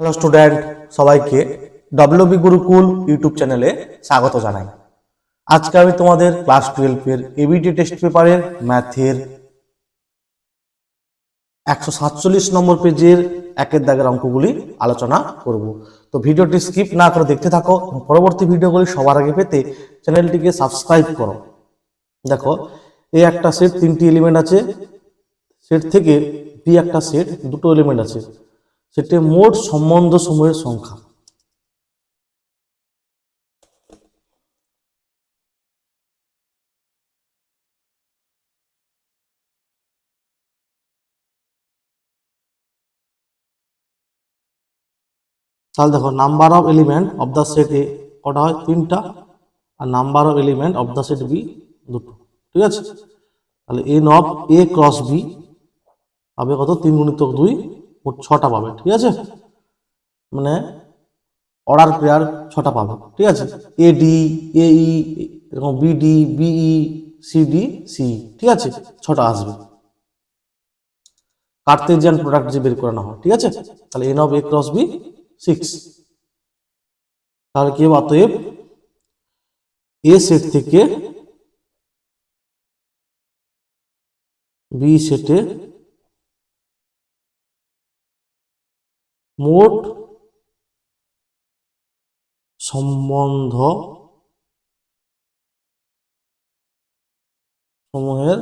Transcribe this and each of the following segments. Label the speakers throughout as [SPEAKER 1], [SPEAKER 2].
[SPEAKER 1] Hello student সবাইকে WB Gurukul YouTube চ্যানেলে স্বাগত জানাই। আজকে আমি তোমাদের ক্লাস টুয়েলভের এবিটি টেস্ট পেপারের ম্যাথের একশো সাতচল্লিশ নম্বর পেজের একের দাগের অঙ্কগুলি আলোচনা করব। তো ভিডিওটি স্কিপ না করে দেখতে থাকো পরবর্তী ভিডিওগুলি সবার আগে পেতে চ্যানেলটিকে সাবস্ক্রাইব করো। দেখো এই একটা সেট তিনটি এলিমেন্ট আছে। সেট থেকে বি একটা সেট দুটো এলিমেন্ট আছে। সেটে মোট সম্বন্ধ সময়ের সংখ্যা। তাহলে দেখো number of element of the set A কটা হয়? তিনটা। আর number of element of the set B দুটো। ঠিক আছে? তাহলে N of A cross B পাবে কত? তিন গুণিতক দুই। মোট ছটা পাবে, ঠিক আছে? মানে অর্ডার পেয়ার ছটা পাবে, ঠিক আছে? এ ডি এ এরকম বিডি বিই সিডি সি ঠিক আছে? ছটা আসবে। কার্তেজিয়ান প্রোডাক্ট যে বের করানো হয়, ঠিক আছে? তাহলে N of A cross B six তাহলে কি হবে অতএব? এ সেট থেকে বি সেটে মোট সম্বন্ধ সমূহের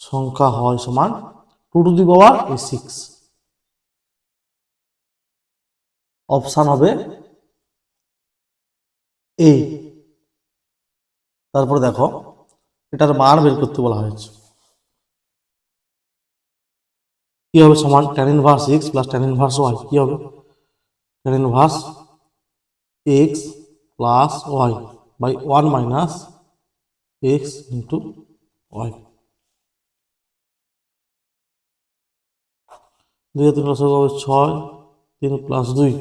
[SPEAKER 1] সংখ্যা হয় সমান two to the power six option হবে এ তারপরে দেখো, এটার মান বের করতে বলা হয়েছে। কি হবে সমান tan inverse X plus tan inverse Y কি হবে? Tan inverse X plus Y by one minus X into Y দুই তিন হবে ছয়, তিন প্লাস দুই।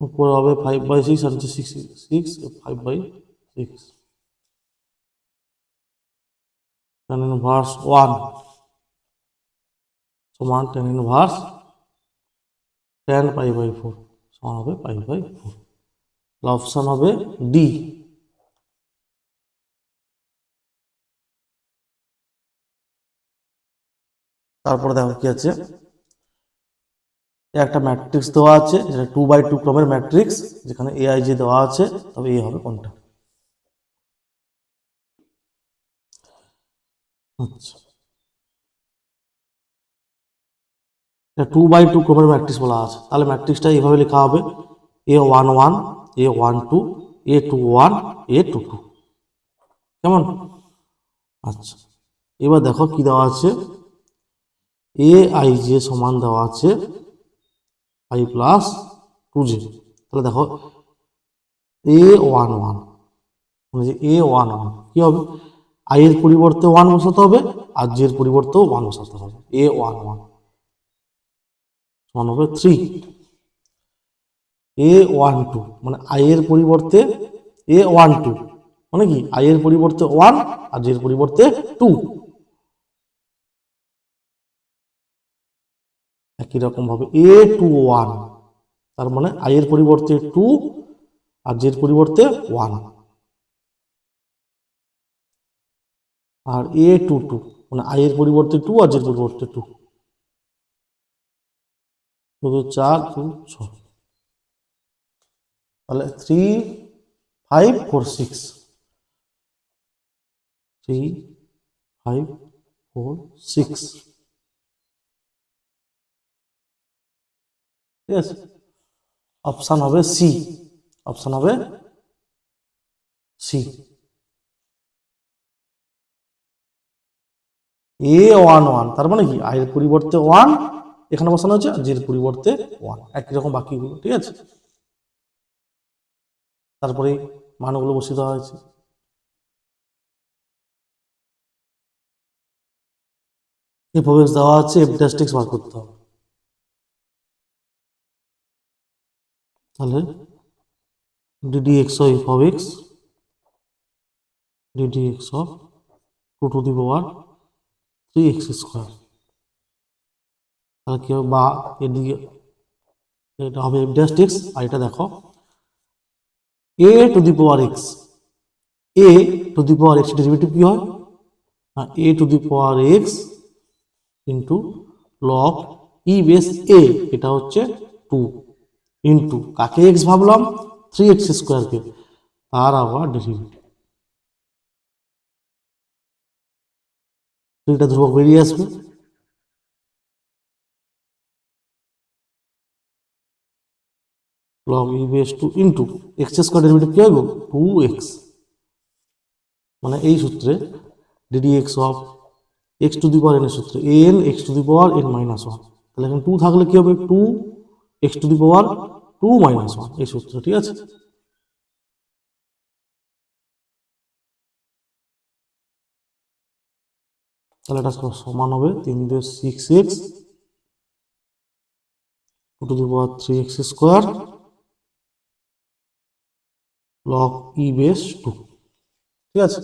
[SPEAKER 1] উপরে হবে ফাইভ বাই সিক্স আর নিচে six six five by six tan inverse one সমান tan inverse tan pi by four সমান হবে পাই বাই ফোর অপশন হবে ডি তারপরে দেখো কি আছে? একটা ম্যাট্রিক্স দেওয়া আছে, যেটা টু বাই টু ক্রমের ম্যাট্রিক্স যেখানে এআই যে দেওয়া আছে, তবে এ হবে কোনটা? আচ্ছা। টু বাই টু ক্রমের ম্যাট্রিক্স বলা আছে। তাহলে ম্যাট্রিক্সটা এইভাবে লেখা হবে। A one one A one two A two one A two two কেমন? আচ্ছা। এবার দেখো কি দেওয়া আছে। এ আই যে সমান দেওয়া আছে আই প্লাস টু জে তাহলে দেখো A one one A one one কি হবে? আই এর পরিবর্তে ওয়ান বসাতে হবে, আর জে এর পরিবর্তেও ওয়ান বসাতে হবে। A one one. সমান হবে থ্রি। A one, two. মানে আই এর পরিবর্তে এ ওয়ান, টু। মানে কি? আই এর পরিবর্তে ওয়ান, আর জে এর পরিবর্তে টু। একই রকম ভাবে এ টু ওয়ান। তার মানে আই এর পরিবর্তে টু, আর জের পরিবর্তে ওয়ান। আর এ টু টু মানে আই এর পরিবর্তে টু আর জের পরিবর্তে টু শুধু চার টু ছ তাহলে three five four six three five four six ঠিক আছে? অপশান হবে সি অপশান হবে সি এ ওয়ান ওয়ান তার মানে কি? আয়ের পরিবর্তে ওয়ান এখানে বসানো হচ্ছে জের পরিবর্তে ওয়ান একই রকম বাকিগুলো, ঠিক আছে? তারপরে মানগুলো বসিয়ে দেওয়া হয়েছে। এভাবে দেওয়া আছে এফ ডাস্টিক্স বার করতে হবে। তাহলে DD X O F of X D D X of two to the power three X square তাহলে কি হবে? বা এদিকে এটা হবে এফ এক্স আর এটা দেখো A to the power X A to the power X derivative কি হয়? না A to the power X into log E base A এটা হচ্ছে টু ইন্টু কাকে এক্স ভাবলাম? থ্রি এক্স স্কোয়ারকে তার আবার ডেরিভেটিভ দুইটা ধ্রুবক বেরিয়ে আসবে। Log E base two into X square derivative কি হবে? টু এক্স মানে এই সূত্রে D D X of X to the power N এর সূত্রে N X to the power N minus one তাহলে এখানে টু থাকলে কি হবে? Two X to the power two minus one এই সূত্র ঠিক আছে। তাহলে এটা সমান হবে তিন দিয়ে six X to the power three X square log E base two ঠিক আছে?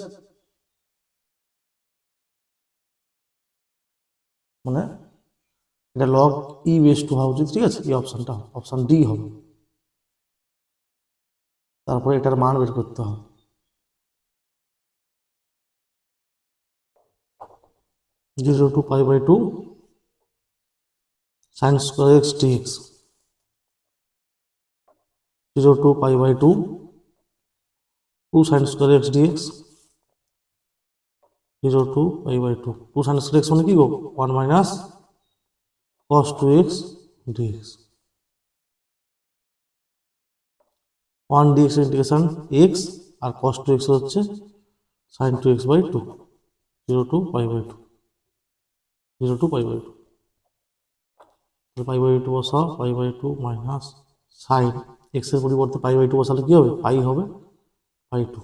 [SPEAKER 1] মানে এটা লগ ই বেস টু হওয়া উচিত ঠিক আছে? এই অপশানটা অপশান ডি হবে। তারপরে এটার মান বের করতে হবে। Zero to pi by two sine square X D X zero to pi by two two sine square X D X zero to pi by two two sine square মানে কি গো? One minus cos two X D X one D X integration X আর cos two X হচ্ছে sine two X by two zero to pi by two zero to pi by two pi by two বসাও pi by two minus sine এক্সের পরিবর্তে পাই by two বসালে কি হবে? পাই হবে পাই two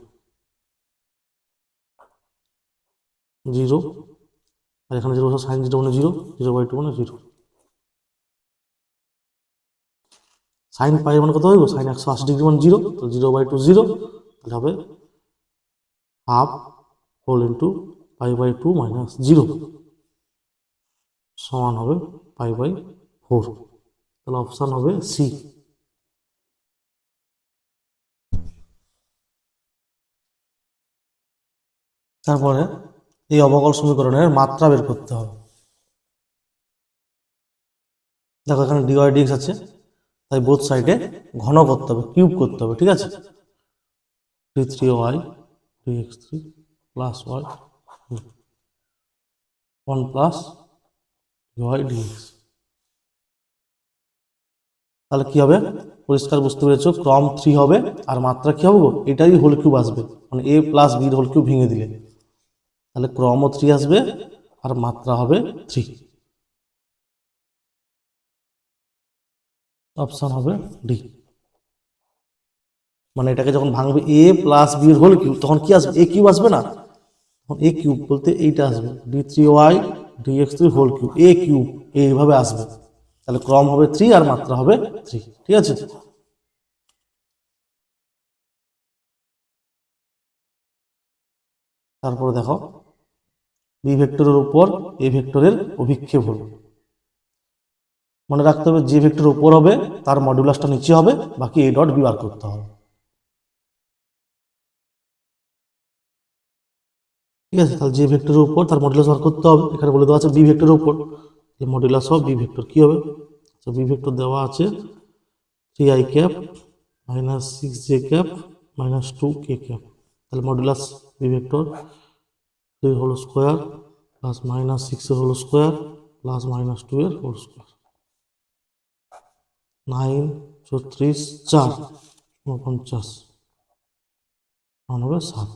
[SPEAKER 1] zero আর এখানে zero বসাও সাইন জিরো মানে জিরো জিরো বাই টু মানে জিরো সাইন পাই মানে কত হইব? সাইন একশো আশি ডিগ্রি মানে জিরো তো জিরো বাই টু জিরো তাহলে হবে half whole into pi by two minus zero সমান হবে পাই বাই ফোর। তাহলে অপশান হবে সি তারপরে এই অবকল সমীকরণের মাত্রা বের করতে হবে। দেখো এখানে ডিওয়াই ডিএক্স আছে, তাই বোথ সাইডে ঘন করতে হবে কিউব করতে হবে, ঠিক আছে? D three Y D X three plus Y one plus Y D X তাহলে কি হবে? পরিষ্কার বুঝতে পেরেছ? ক্রম থ্রি হবে, আর মাত্রা কি হবে? গো? এটারই হোল কিউব আসবে। মানে এ প্লাস বির হোল কিউব ভেঙে দিলে। তাহলে ক্রমও থ্রি আসবে, আর মাত্রা হবে থ্রি অপশন হবে ডি মানে এটাকে যখন ভাঙবে A plus B whole cube তখন কি আসবে? এ কিউব আসবে না? তখন এ কিউব বলতে এইটা আসবে। D three Y D X three whole cube A cube এইভাবে আসবে। তাহলে ক্রম হবে থ্রি আর মাত্রা হবে থ্রি ঠিক আছে? তারপরে দেখো বি ভেক্টরের উপর এ ভেক্টরের অভিক্ষেপ হলো। মনে রাখতে হবে, যে ভেক্টর উপর হবে, তার মডুলাসটা নিচে হবে, বাকি এ ডট বি বার করতে হবে। ঠিক আছে, তাহলে যে ভেক্টরের উপর তার মডুলাস বার করতে হবে। এখানে বলে দেওয়া আছে বি ভেক্টরের উপর। যে মডুলাস অফ বি ভেক্টর কি হবে? তো বি ভেক্টর দেওয়া আছে three I cap minus six J cap minus two K cap তাহলে modulus B vector three whole square plus minus সিক্সের whole square plus minus two এর হোল স্কোয়ার নাইন চৌত্রিশ চার উনপঞ্চাশ মান হবে সাত।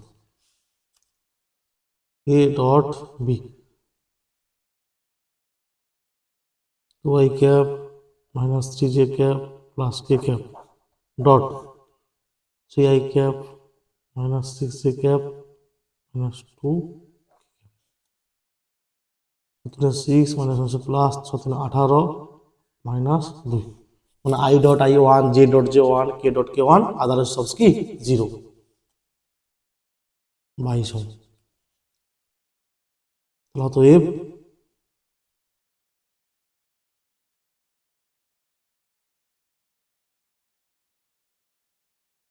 [SPEAKER 1] A dot B two I cap minus three J cap plus K cap dot three I cap minus six J cap minus two six minus হচ্ছে plus ছ আঠারো মাইনাস দুই। মানে I dot I one J dot J one K dot K one others সবস কি zero বাইশ হবে অতএব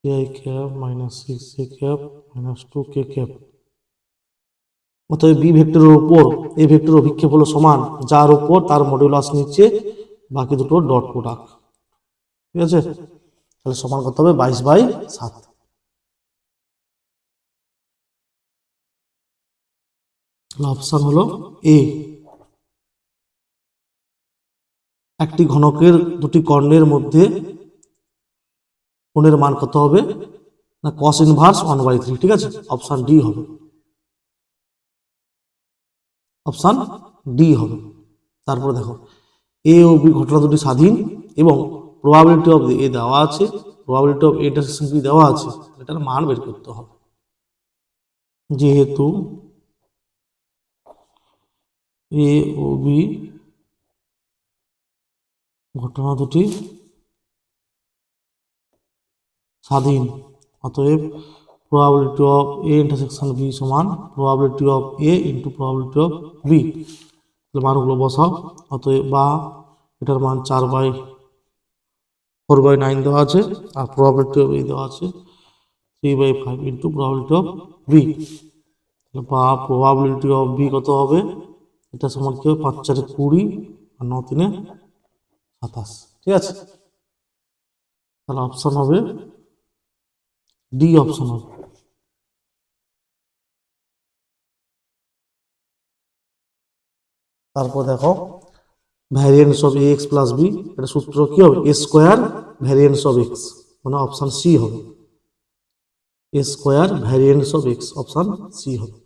[SPEAKER 1] K cap minus six A cap minus two K cap অতএব বি ভেক্টরের উপর এ ভেক্টর অভিক্ষেপ হলো সমান, যার উপর তার মডিউলাস নিচে বাকি দুটো ডট প্রোডাক্ট ঠিক আছে? তাহলে সমান করতে হবে বাইশ বাই সাত। অপশন হলো এ একটি ঘনকের দুটি কর্ণের মধ্যে কোণের মান কত হবে? না cos inverse one by three ঠিক আছে? অপশান ডি হবে। অপশান ডি হবে। তারপরে দেখো এ ও বি ঘটনা দুটি স্বাধীন এবং প্রবাবিলিটি অফ এ দেওয়া আছে। প্রবাবিলিটি অফ ইন্টারসেকশন বি দেওয়া আছে। এটার মান বের করতে হবে। যেহেতু এ ও বি ঘটনা দুটি স্বাধীন অতএব probability of a intersection b সমান probability of a into probability of b তাহলে মানগুলো বসাও অতএব বা এটার মান চার বাই ফোর বাই নাইন দেওয়া আছে আর probability of a দেওয়া আছে three by five into probability of b বা probability of b কত হবে এটা সমান কি হবে? পাঁচ, চারে কুড়ি আর ন তিনে সাতাশ। ঠিক আছে? তাহলে অপশন হবে ডি অপশন হবে। তারপর দেখো variance of X plus B এটা সূত্র কি হবে? A square variance of X মানে অপশন সি হবে। A square variance of X option C হবে।